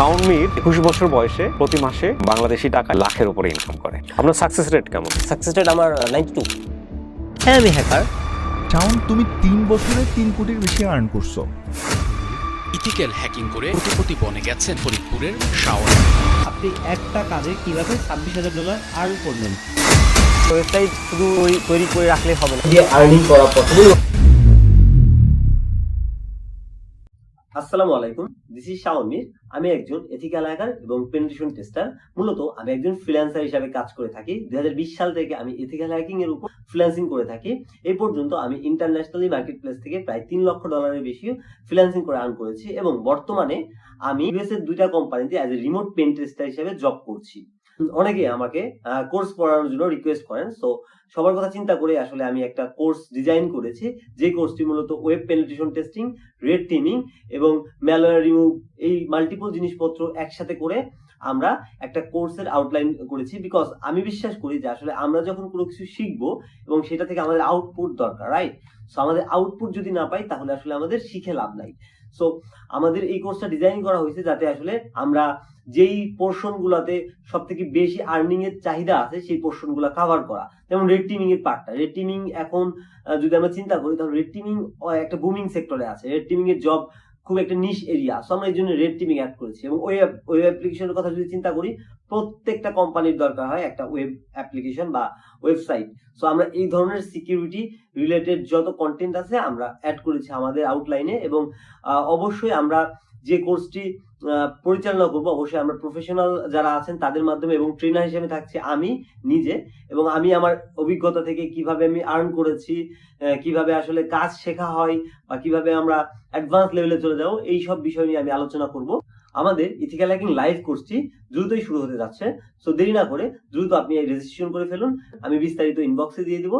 শাওন মির একুশ বছর বয়সে প্রতি মাসে বাংলাদেশি টাকা লাখের উপরে ইনকাম করে। আপনার সাকসেস রেট কেমন? সাকসেস রেট আমার নাইনটি টু হ্যাঁ আমি হ্যাকার চাউন তুমি তিন বছরে তিন কোটির বেশি আর্ন করছ। ইথিক্যাল হ্যাকিং করে কোটিপতি বনে গেছেন ফরিদপুরের শাওন। আপনি একটা কাজে কীভাবে ছাব্বিশ হাজার ডলার আর্ন করলেন ওয়েবসাইট শুধু তৈরি করে রাখলে হবে না। আর্নিং করা পসিবল আসসালামু আলাইকুম দিস ইজ শাওমির আমি একজন এথিক্যাল হ্যাকার এবং পেনিট্রেশন টেস্টার মূলত আমি একজন ফ্রিল্যান্সার হিসাবে কাজ করে থাকি। দুই হাজার বিশ সাল থেকে আমি এথিক্যাল হ্যাকিং এর উপর ফ্রিল্যান্সিং করে থাকি। এই পর্যন্ত আমি ইন্টারন্যাশনালি মার্কেট প্লেস থেকে প্রায় তিন লক্ষ ডলারের বেশি ফ্রিল্যান্সিং করে আর্ন করেছি এবং বর্তমানে আমি ইউএস এর দুইটা কোম্পানিতে as a remote pen tester হিসেবে জব করছি। অনেকে আমাকে কোর্স পড়ানোর জন্য রিকোয়েস্ট করেন। সো সবার কথা চিন্তা করে আসলে আমি একটা কোর্স ডিজাইন করেছি। যে কোর্সটি মূলত web penetration testing red teaming এবং ম্যালওয়্যার রিমুভ এই মাল্টিপল জিনিসপত্র একসাথে করে আমরা একটা কোর্সের আউটলাইন করেছি বিকজ আমি বিশ্বাস করি যে আসলে আমরা যখন কোনো কিছু শিখব এবং সেটা থেকে আমাদের আউটপুট দরকার রাইট সো আমাদের আউটপুট যদি না পাই, তাহলে আসলে আমাদের শিখে লাভ নাই। সো আমাদের এই কোর্সটা ডিজাইন করা হয়েছে যাতে আসলে আমরা যেই পোর্শন গুলাতে সব থেকে বেশি আর্নিং এর চাহিদা আছে, সেই পোর্শনগুলো কাভার করা। যেমন রেড টিমিং এর পার্টটা রেড টিমিং এখন যদি আমরা চিন্তা করি, তাহলে রেড টিমিং একটা বুমিং সেক্টরে আছে। রেড টিমিং এর জব খুব একটা নিশ এরিয়া সো আমরা এই জন্য রেড টিমিং অ্যাড করেছি। এবং ওয়েব ওয়েব অ্যাপ্লিকেশনের কথা যদি চিন্তা করি, প্রত্যেকটা কোম্পানির দরকার হয় একটা ওয়েব অ্যাপ্লিকেশন বা ওয়েবসাইট সো আমরা এই ধরনের সিকিউরিটি রিলেটেড যত কন্টেন্ট আছে আমরা অ্যাড করেছি আমাদের আউটলাইনে এবং অবশ্যই আমরা যে কোর্সটি পরিচালনা করব, অবশ্যই আমরা প্রফেশনাল যারা আছেন তাদের মাধ্যমে এবং ট্রেনার হিসেবে থাকছি আমি নিজে এবং আমি আমার অভিজ্ঞতা থেকে কীভাবে আমি আর্ন করেছি কীভাবে আসলে কাজ শেখা হয় বা কীভাবে আমরা অ্যাডভান্স লেভেলে চলে যাব, এই সব বিষয় নিয়ে আমি আলোচনা করব। আমাদের ইথিক্যাল হ্যাকিং লাইভ কোর্সটি দ্রুতই শুরু হতে যাচ্ছে সো দেরি না করে দ্রুত আপনি এই রেজিস্ট্রেশন করে ফেলুন, আমি বিস্তারিত ইনবক্সে দিয়ে দিব।